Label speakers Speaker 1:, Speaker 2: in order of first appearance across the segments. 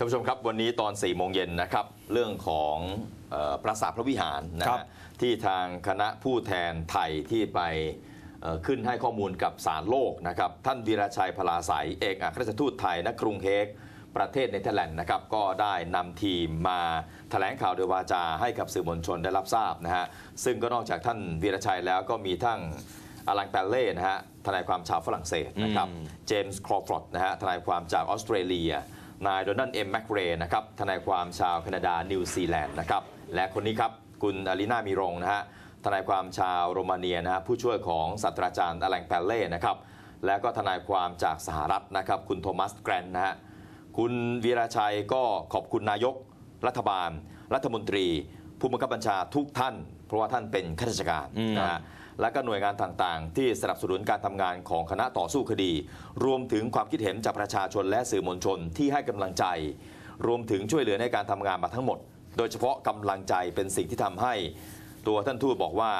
Speaker 1: ท่านผู้ชมครับวันนี้ตอน4ี่โมงเย็นนะครับ เรื่องของเออปราสาทพระวิหารนะ
Speaker 2: ครั
Speaker 1: ฮะ
Speaker 2: บ
Speaker 1: ที่ทางคณะผู้แทนไทยที่ไปเอ่อขึ้นให้ข้อมูลกับสารโลกนะครับ ท่านวีระชัยพลาสายเอกอัครราชทูตไทยณกรุงเฮกประเทศเนเธอร์แลนด์นะครับก็ได้นำทีมมาแถลงข่าวโดยวาจาให้กับสื่อมวลชนได้รับทราบนะฮะซึ่งก็นอกจากท่านวีระชัยแล้วก็มีทั้งอลังแปลเล่นะฮะทนายความชาวฝรั่งเศสนะครับเจมส์ครอฟอร์ดนะฮะทนายความจากออสเตรเลีย นายโดนัลด์เอ็มแมคเรย์นะครับทนายความชาวแคนาดานิวซีแลนด์นะครับและคนนี้ครับคุณอลินามีรงนะฮะทนายความชาวโรมาเนียนะฮะผู้ช่วยของศาสตราจารย์อลังแปลเล่นะครับและก็ทนายความจากสหรัฐนะครับคุณโทมัสแกรนนะฮะคุณวีระชัยก็ขอบคุณนายกรัฐบาล รัฐมนตรี ผู้บังคับบัญชาทุกท่าน เพราะว่าท่านเป็นข้าราชการนะฮะ และก็หน่วยงานต่างๆ ที่สนับสนุนการทำงานของคณะต่อสู้คดี รวมถึงความคิดเห็นจากประชาชนและสื่อมวลชนที่ให้กำลังใจ รวมถึงช่วยเหลือในการทำงานมาทั้งหมด โดยเฉพาะกำลังใจเป็นสิ่งที่ทำให้ตัวท่านทูตบอกว่า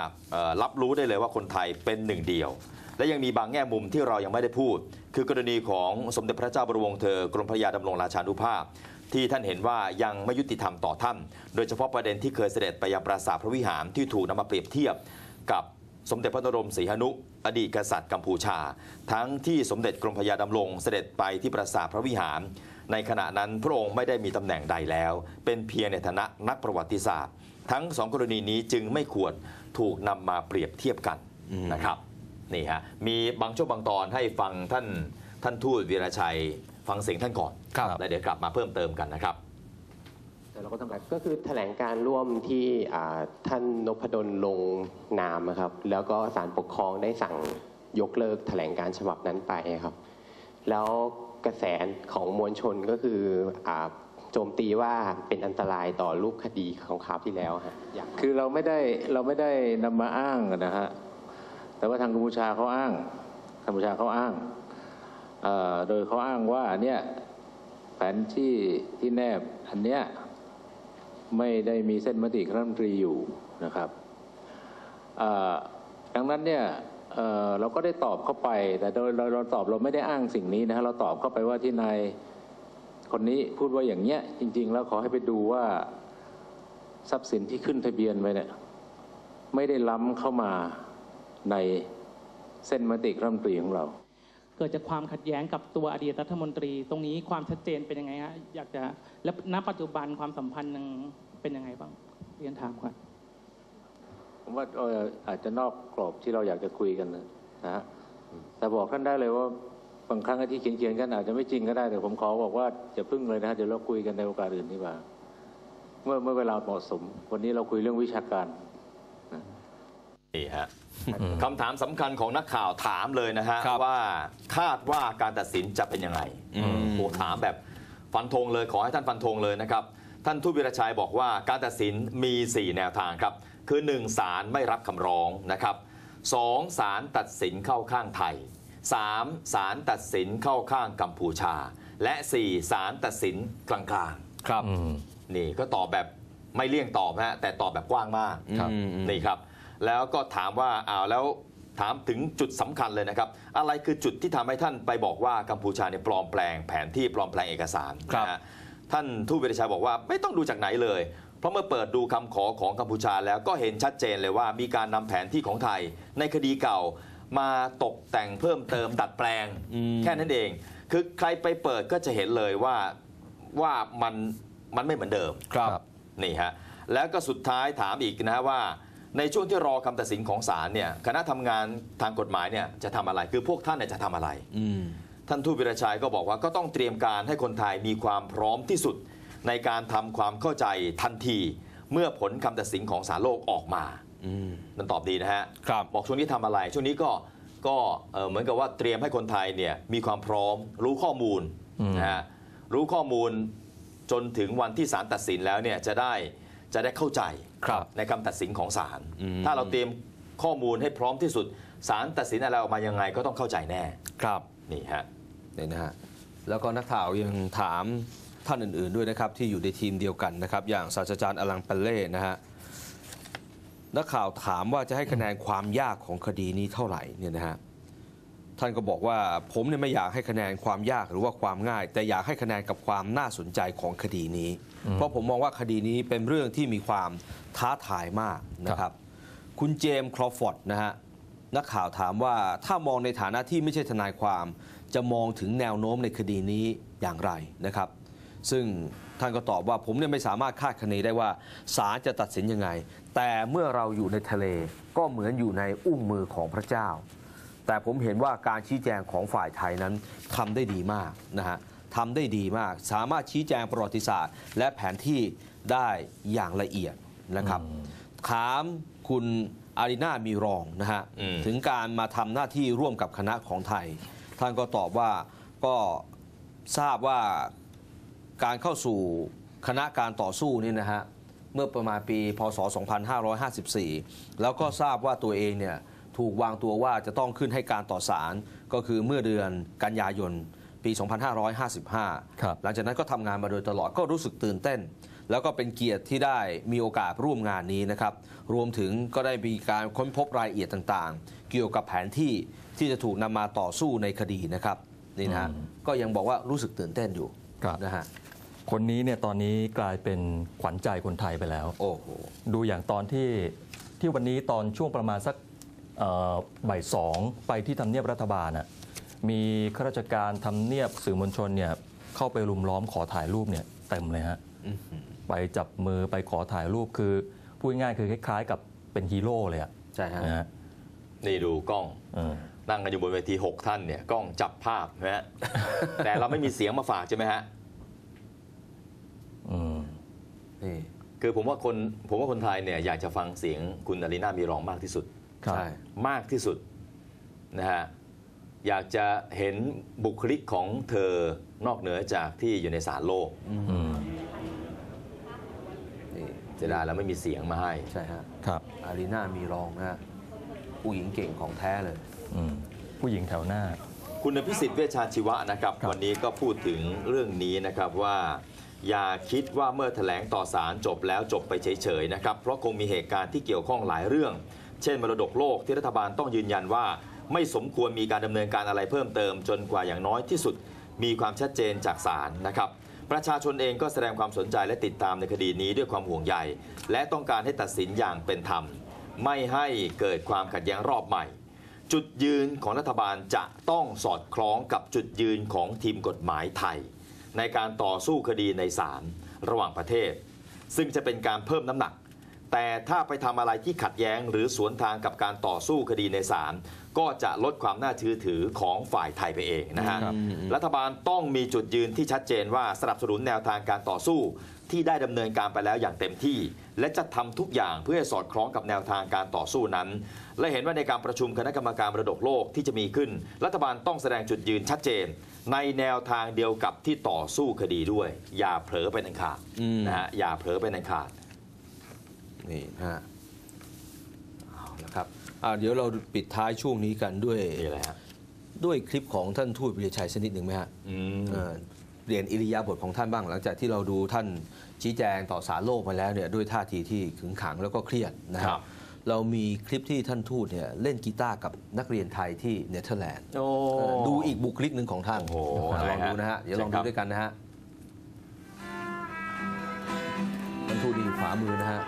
Speaker 1: รับรู้ได้เลยว่าคนไทยเป็นหนึ่งเดียว และยังมีบางแง่มุมที่เรายังไม่ได้พูด คือกรณีของสมเด็จพระเจ้าบรมวงศ์เธอกรมพระยาดำรงราชานุภาพ ที่ท่านเห็นว่ายังไม่ยุติธรรมต่อท่าน โดยเฉพาะประเด็นที่เคยเสด็จไปยังปราสาทพระวิหารที่ถูกนำมาเปรียบเทียบกับ สมเด็จพระนรมศรีหนุ อดีตกษัตริย์กัมพูชา ทั้งที่สมเด็จกรมพระยาดำรงเสด็จไปที่ปราสาทพระวิหาร ในขณะนั้นพระองค์ไม่ได้มีตำแหน่งใดแล้ว เป็นเพียงในฐานะนักประวัติศาสตร์ ทั้งสองกรณีนี้จึงไม่ควรถูกนำมาเปรียบเทียบกันนะครับนี่ฮะมีบางช่วงบางตอนให้ฟังท่านท่านทูตวีรชัย ฟังเสียงท่านก่อน
Speaker 2: ครับ
Speaker 1: แล้วเดี๋ยวกลับมาเพิ่มเติมกันนะครับ
Speaker 3: แต่เราก็ทำการก็คือแถลงการร่วมที่อ่าท่านนพดลลงนามอะครับ แล้วก็ศาลปกครองได้สั่งยกเลิกแถลงการฉบับนั้นไปครับ แล้วกระแสของมวลชนก็คืออ่าโจมตีว่าเป็นอันตรายต่อรูปคดีของคราวที่แล้วฮะอยาก
Speaker 4: คือเราไม่ได้เราไม่ได้นำมาอ้างนะฮะ แต่ว่าทางกัมพูชาเขาอ้างกัมพูชาเขาอ้างเอ่อโดยเขาอ้างว่าเนี่ยแผนที่ที่แนบอันเนี้ย ไม่ได้มีเส้นมติคณะรัฐมนตรีอยู่นะครับดังนั้นเนี่ยเเราก็ได้ตอบเข้าไป แต่โดยเราเราตอบเราไม่ได้อ้างสิ่งนี้นะฮะเราตอบเข้าไปว่าที่นายคนนี้พูดว่าอย่างเนี้ยจริง ๆ แล้วขอให้ไปดูว่าทรัพย์สินที่ขึ้นทะเบียนไว้เนี่ยไม่ได้ล้ำเข้ามาในเส้นมติครัฐมนตรีของเรา
Speaker 5: เกิดจากความขัดแย้งกับตัวอดีตรัฐมนตรี ตรงนี้ความชัดเจนเป็นยังไงฮะอยากจะและณปัจจุบันความสัมพันธ์ยังเป็นยังไงบ้างเรียนถามครับ
Speaker 4: ผมว่าเอ่ออาจจะนอกกรอบที่เราอยากจะคุยกันนะนะฮะแต่บอกท่านได้เลยว่าบางครั้งไอ้ที่เขียนๆกันอาจจะไม่จริงก็ได้แต่ผมขอบอกว่าอย่าพึ่งเลยนะฮะเดี๋ยวเราคุยกันในโอกาสอื่นดีกว่า เมื่อเมื่อเวลาเหมาะสม วันนี้เราคุยเรื่องวิชาการ
Speaker 1: นี่ฮะ คำถามสำคัญของนักข่าวถามเลยนะฮะ
Speaker 2: ครับ
Speaker 1: ว่าคาดว่าการตัดสินจะเป็นยังไง
Speaker 2: อืม
Speaker 1: โอ้ถามแบบฟันธงเลยขอให้ท่านฟันธงเลยนะครับ ท่านทูตวิรชัยบอกว่าการตัดสินมี 4 แนวทางครับ คือ 1. ศาลไม่รับคำร้องนะครับ 2. ศาลตัดสินเข้าข้างไทย 3. ศาลตัดสินเข้าข้างกัมพูชา และ 4. ศาลตัดสินกลางๆ
Speaker 2: ครับ
Speaker 1: นี่ก็ตอบแบบไม่เลี่ยงตอบฮะแต่ตอบแบบกว้างมาก
Speaker 2: ครับ
Speaker 1: นี่ครับ แล้วก็ถามว่าอ้าวแล้วถามถึงจุดสำคัญเลยนะครับ อะไรคือจุดที่ทำให้ท่านไปบอกว่ากัมพูชาเนี่ยปลอมแปลงแผนที่ปลอมแปลงเอกสาร
Speaker 2: ครับ
Speaker 1: นะฮะท่านทูตวิรชัยบอกว่าไม่ต้องดูจากไหนเลย เพราะเมื่อเปิดดูคำขอของกัมพูชาแล้วก็เห็นชัดเจนเลยว่ามีการนำแผนที่ของไทย ในคดีเก่ามาตกแต่งเพิ่มเติมดัดแปลง
Speaker 2: อืม
Speaker 1: แค่นั้นเอง คือใครไปเปิดก็จะเห็นเลยว่าว่ามันมันไม่เหมือนเดิม
Speaker 2: ครับ
Speaker 1: นี่ฮะแล้วก็สุดท้ายถามอีกนะฮะว่า ในช่วงที่รอคำตัดสินของศาลเนี่ยคณะทำงานทางกฎหมายเนี่ยจะทำอะไรคือพวกท่านเนี่ยจะทำอะไร
Speaker 2: อืม
Speaker 1: ท่านทูตวิรชัยก็บอกว่าก็ต้องเตรียมการให้คนไทยมีความพร้อมที่สุด ในการทำความเข้าใจทันทีเมื่อผลคำตัดสินของศาลโลกออกมา
Speaker 2: อืม
Speaker 1: นั่นตอบดีนะฮะ
Speaker 2: ครับ
Speaker 1: บอกช่วงนี้ทำอะไร ช่วงนี้ก็ก็เอ่อเหมือนกับว่าเตรียมให้คนไทยเนี่ยมีความพร้อมรู้ข้อมูลนะฮะรู้ข้อมูลจนถึงวันที่ศาลตัดสินแล้วเนี่ยจะได้จะได้เข้าใจ
Speaker 2: ครับ
Speaker 1: ในคำตัดสินของศาล
Speaker 2: อืม
Speaker 1: ถ้าเราเตรียมข้อมูลให้พร้อมที่สุดศาลตัดสินอะไรออกมายังไงก็ต้องเข้าใจแน่
Speaker 2: ครับ
Speaker 1: นี่ฮะ
Speaker 2: เนี่ยนะฮะแล้วก็นักข่าวยังถามท่านอื่น ๆด้วยนะครับที่อยู่ในทีมเดียวกันนะครับ อย่างศาสตราจารย์อลังเปเล่นะฮะนักข่าวถามว่าจะให้คะแนนความยากของคดีนี้เท่าไหร่เนี่ยนะฮะ ท่านก็บอกว่าผมเนี่ยไม่อยากให้คะแนนความยากหรือว่าความง่าย แต่อยากให้คะแนนกับความน่าสนใจของคดีนี้ เพราะผมมองว่าคดีนี้เป็นเรื่องที่มีความท้าทายมากนะครับ คุณเจมส์ครอฟอร์ดนะฮะนักข่าวถามว่าถ้ามองในฐานะที่ไม่ใช่ทนายความ จะมองถึงแนวโน้มในคดีนี้อย่างไรนะครับ ซึ่งท่านก็ตอบว่าผมเนี่ยไม่สามารถคาดคะเนได้ว่าศาลจะตัดสินยังไง แต่เมื่อเราอยู่ในทะเลก็เหมือนอยู่ในอุ้งมือของพระเจ้า แต่ผมเห็นว่าการชี้แจงของฝ่ายไทยนั้นทำได้ดีมากนะฮะทำได้ดีมาก สามารถชี้แจงประวัติศาสตร์ และแผนที่ได้อย่างละเอียดนะครับถามคุณอารีนามีรองนะฮะ
Speaker 1: อืม
Speaker 2: ถึงการมาทำหน้าที่ร่วมกับคณะของไทย ท่านก็ตอบว่าก็ทราบว่าการเข้าสู่คณะการต่อสู้นี่นะฮะเมื่อประมาณปี พศ 2554 แล้วก็ทราบว่าตัวเองเนี่ย ถูกวางตัวว่าจะต้องขึ้นให้การต่อศาลก็คือเมื่อเดือนกันยายนปี 2555
Speaker 6: ครับ
Speaker 2: หลังจากนั้นก็ทำงานมาโดยตลอดก็รู้สึกตื่นเต้น แล้วก็เป็นเกียรติที่ได้มีโอกาสร่วมงานนี้นะครับ รวมถึงก็ได้มีการค้นพบรายละเอียดต่างๆ เกี่ยวกับแผนที่ที่จะถูกนำมาต่อสู้ในคดีนะครับนี่นะฮะ
Speaker 6: อืม
Speaker 2: ก็ยังบอกว่ารู้สึกตื่นเต้นอยู่
Speaker 6: ครับ
Speaker 2: นะฮะ
Speaker 6: คนนี้เนี่ยตอนนี้กลายเป็นขวัญใจคนไทยไปแล้ว
Speaker 2: โอ้โห
Speaker 6: ดูอย่างตอนที่ที่วันนี้ตอนช่วงประมาณสักเอ่อ บ่ายสองไปที่ทำเนียบรัฐบาลน่ะมีข้าราชการทำเนียบสื่อมวลชนเนี่ยเข้าไปรุมล้อมขอถ่ายรูปเนี่ยเต็มเลยฮะ
Speaker 2: อื้อหือ
Speaker 6: ไปจับมือไปขอถ่ายรูปคือพูดง่ายๆคือคล้ายๆ กับเป็นฮีโร่เลยอะ
Speaker 2: ใช่ฮะ
Speaker 6: นะฮะ
Speaker 1: นี่ดูกล้อง
Speaker 6: เออ
Speaker 1: นั่งกันอยู่บนเวที 6 ท่านเนี่ยกล้องจับภาพนะฮะ แต่เราไม่มีเสียงมาฝากใช่ไหมฮะ
Speaker 6: อืม
Speaker 2: นี่
Speaker 1: คือผมว่าคนผมว่าคนไทยเนี่ยอยากจะฟังเสียงคุณอารีนามีรองมากที่สุด
Speaker 6: ครับ
Speaker 2: ใช่
Speaker 1: มากที่สุดนะฮะอยากจะเห็นบุคลิกของเธอนอกเหนือจากที่อยู่ในศาลโลก
Speaker 6: อืม
Speaker 2: นี่
Speaker 1: เสียดายแล้วไม่มีเสียงมาให้
Speaker 2: ใช่ฮะ
Speaker 6: ครับ
Speaker 2: อารีนามีรองนะฮะผู้หญิงเก่งของแท้เลย
Speaker 6: อืมผู้หญิงแถวหน้า
Speaker 1: คุณพิสิทธิ์เวชชาชีวะนะครับ
Speaker 6: ครับ
Speaker 1: วันนี้ก็พูดถึงเรื่องนี้นะครับว่า อย่าคิดว่าเมื่อแถลงต่อศาลจบแล้วจบไปเฉยๆนะครับ เพราะคงมีเหตุการณ์ที่เกี่ยวข้องหลายเรื่อง เช่นมรดกโลกที่รัฐบาลต้องยืนยันว่า ไม่สมควรมีการดำเนินการอะไรเพิ่มเติม จนกว่าอย่างน้อยที่สุด มีความชัดเจนจากศาลนะครับ ประชาชนเองก็แสดงความสนใจและติดตามในคดีนี้ด้วยความห่วงใยและต้องการให้ตัดสินอย่างเป็นธรรม ไม่ให้เกิดความขัดแย้งรอบใหม่ จุดยืนของรัฐบาลจะต้องสอดคล้องกับจุดยืนของทีมกฎหมายไทย ในการต่อสู้คดีในศาลระหว่างประเทศ ซึ่งจะเป็นการเพิ่มน้ำหนัก แต่ถ้าไปทำอะไรที่ขัดแย้งหรือสวนทางกับการต่อสู้คดีในศาลก็จะลดความน่าเชื่อถือของฝ่ายไทยไปเองนะฮะ
Speaker 6: ครับ
Speaker 1: รัฐบาลต้องมีจุดยืนที่ชัดเจนว่าสนับสนุนแนวทางการต่อสู้ ที่ได้ดำเนินการไปแล้วอย่างเต็มที่ และจะทำทุกอย่างเพื่อให้สอดคล้องกับแนวทางการต่อสู้นั้น และเห็นว่าในการประชุมคณะกรรมการมรดกโลกที่จะมีขึ้น รัฐบาลต้องแสดงจุดยืนชัดเจน ในแนวทางเดียวกับที่ต่อสู้คดีด้วย อย่าเผลอไปนันขาด
Speaker 2: อืม
Speaker 1: นะฮะอย่าเผลอไปนันขาด
Speaker 2: นี่นะฮะเอาละครับอ่าเดี๋ยวเราปิดท้ายช่วงนี้กันด้วย
Speaker 1: นี่แหละฮะ
Speaker 2: ด้วยคลิปของท่านทูตวิริชัยสักนิดหนึ่งไหมฮะ
Speaker 1: อืม
Speaker 2: เอ่อเรียนอิริยาบถของท่านบ้าง หลังจากที่เราดูท่านชี้แจงต่อสารโลกมาแล้วเนี่ยด้วยท่าทีที่ขึงขังแล้วก็เครียดนะค
Speaker 1: ครั
Speaker 2: รับบเรามีคลิปที่ท่านทูตเนี่ยเล่นกีตาร์กับนักเรียนไทยที่เนเธอร์แลนด์
Speaker 1: โอ้
Speaker 2: เอ่อดูอีกบุคลิกหนึ่งของท่าน
Speaker 1: โอ้โห
Speaker 2: อะลอง
Speaker 1: อะไรฮะ
Speaker 2: ดูนะฮะเดี๋ยวลอง
Speaker 1: เชิ
Speaker 2: ดู
Speaker 1: ญครับ
Speaker 2: ด้วยกันนะฮะท่านทูตที่อยู่ขวามือนะฮะ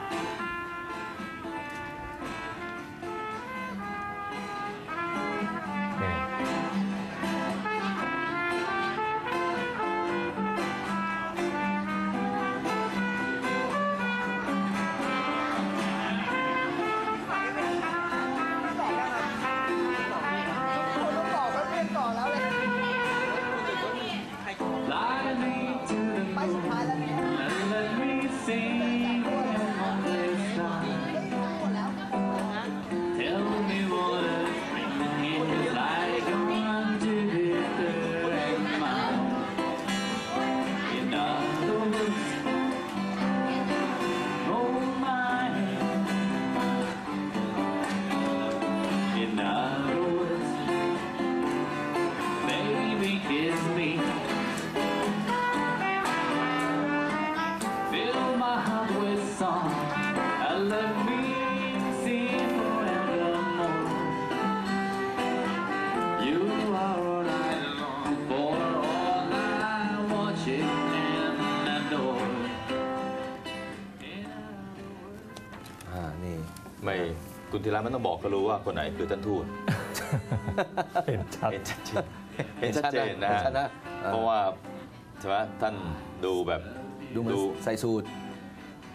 Speaker 1: คุณธีระไม่ต้องบอกก็รู้ว่าคนไหนคือท่านทูต
Speaker 6: เห็นชัด
Speaker 1: เห็นชัดเจนเห็นชัดเจนนะ
Speaker 2: เห็
Speaker 1: ฮะ
Speaker 2: ชัดนะ
Speaker 1: เพราะว่าใช่ไหมท่านดูแบบ
Speaker 2: ดูเหมันใส่สูตร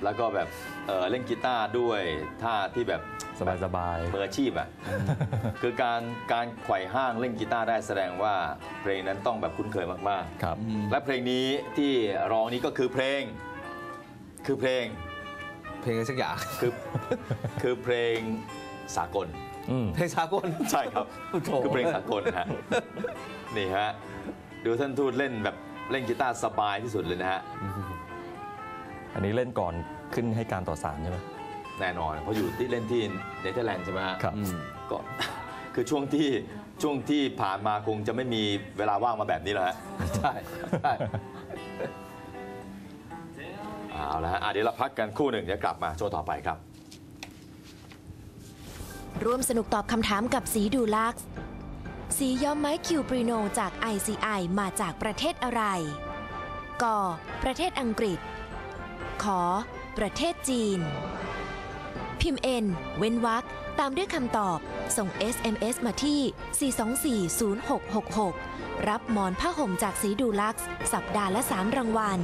Speaker 1: แล้วก็แบบเอ่อเล่นกีตาร์ด้วยท่าที่แบบ
Speaker 6: สบายสบาย
Speaker 1: มืออาชีพอะคือการการไขว่ห้างเล่นกีตาร์ได้แสดงว่าเพลงนั้นต้องแบบคุ้นเคยมาก
Speaker 6: ครับ
Speaker 1: ๆและเพลงนี้ที่ร้องนี้ก็คือเพลง คือเพลง
Speaker 2: เพ ลงอะไรสักอย่าง
Speaker 1: คือคือเพลงสากล
Speaker 6: อืม
Speaker 2: เพลงสากล
Speaker 1: ใช่ครับ
Speaker 2: โอ้โถ
Speaker 1: คือเพลงสากลฮะนี่ฮะดูท่านทูตเล่นแบบเล่นกีตาร์สบายที่สุดเลยนะฮะ
Speaker 6: อันนี้เล่นก่อนขึ้นให้การต่อสารใช่ไหม
Speaker 1: แน่นอนเพราะอยู่ที่เล่นที่เนเธอร์แลนด์ใช่ไหมฮะ
Speaker 6: ครับ
Speaker 2: อืม
Speaker 1: ก็คือช่วงที่ช่วงที่ผ่านมาคงจะไม่มีเวลาว่างมาแบบนี้แล้วฮะ
Speaker 2: ใช่ใช่
Speaker 1: เอาละฮะอะเดี๋ยวเราพักกันครู่หนึ่งเดี๋ยวกลับมาช่วงต่อไปครับ
Speaker 7: ร่วมสนุกตอบคำถามกับสีดูลักซ์สีย้อมไม้คิวปริโนจาก ICI มาจากประเทศอะไร ก ประเทศอังกฤษขอประเทศจีน พิมพ์ N เว้นวรรคตามด้วยคำตอบ ส่ง SMS มาที่ 4240666 รับหมอนผ้าห่มจากสีดูลักซ์สัปดาห์ละ 3 รางวัล